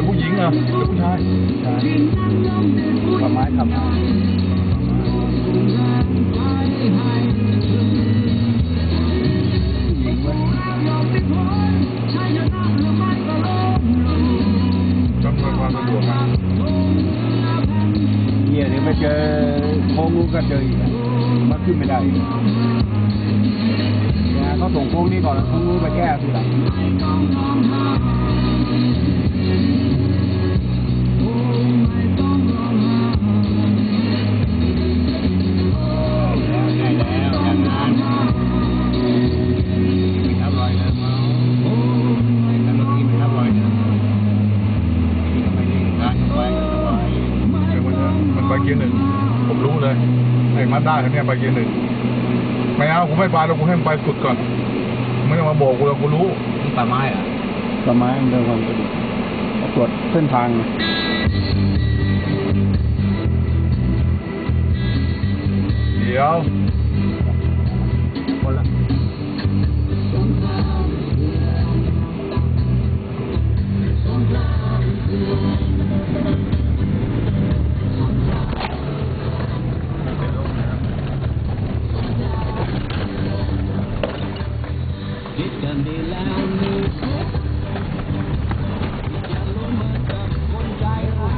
ยผู้หญิงเหรอหรือผู้ชายใช่ขับไม้ขับไม้จำนวนความสะดวกนะเหี้ยเดี๋ยวไปเจอโค้งนู้นก็เจออีกมันขึ้นไม่ได้อีกเขาส่งโค้งนี้ก่อนโค้งนู้นไปแก้ทีหลัง ไปเกียร์หนึ่งผมรู้เลยไอ้มาด้าคันเนี้ยไปเกียร์หนึ่งไม่เอาผมไม่ไปแล้วกูให้มันไปสุดก่อนไม่ต้องมาโบกกูแล้วกูรู้นี่ป่าไม้เหรอต้นไม้มันเดินความสะดวกตรวจเส้นทาง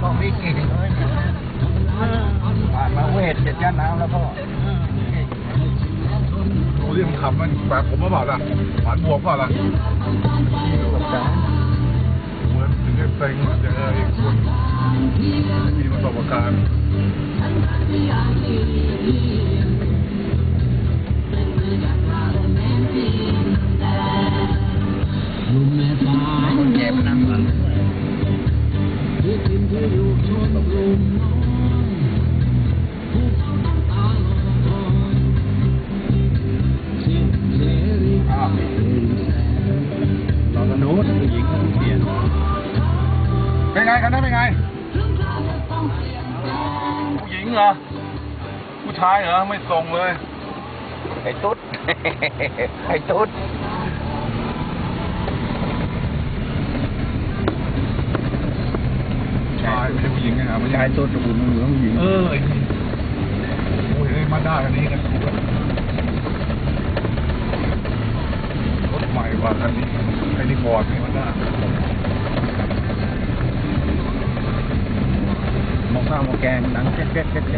ต้องมีกี่เลยเนี่ยผ่านมาเวทเจ็ดย่านน้ำแล้วก็ดูที่มันขับมันแบบผมมาเปล่าล่ะหวานบวกเปล่าล่ะเหมือนถึงได้เต็งอย่างไอ้คนที่มีประสบการณ์ เป็นไงกันนะเป็นไง ผู้หญิงเหรอ ผู้ชายเหรอ ไม่ส่งเลย ไอ้ตุ๊ด ไอ้ตุ๊ดชายไม่ใช่ผู้หญิงไงอะไม่ชาใช่ยตัวตะบุนเหลืองผู้หญิง เออไอ้นี่โอ้ยไอ้มาด้าคันนี้กันถูกอะรถใหม่กว่าคันนี้ไอ้นี่ฟอร์ดไอ้มาด้ามองข้าวม องแกงหนังแก๊กแ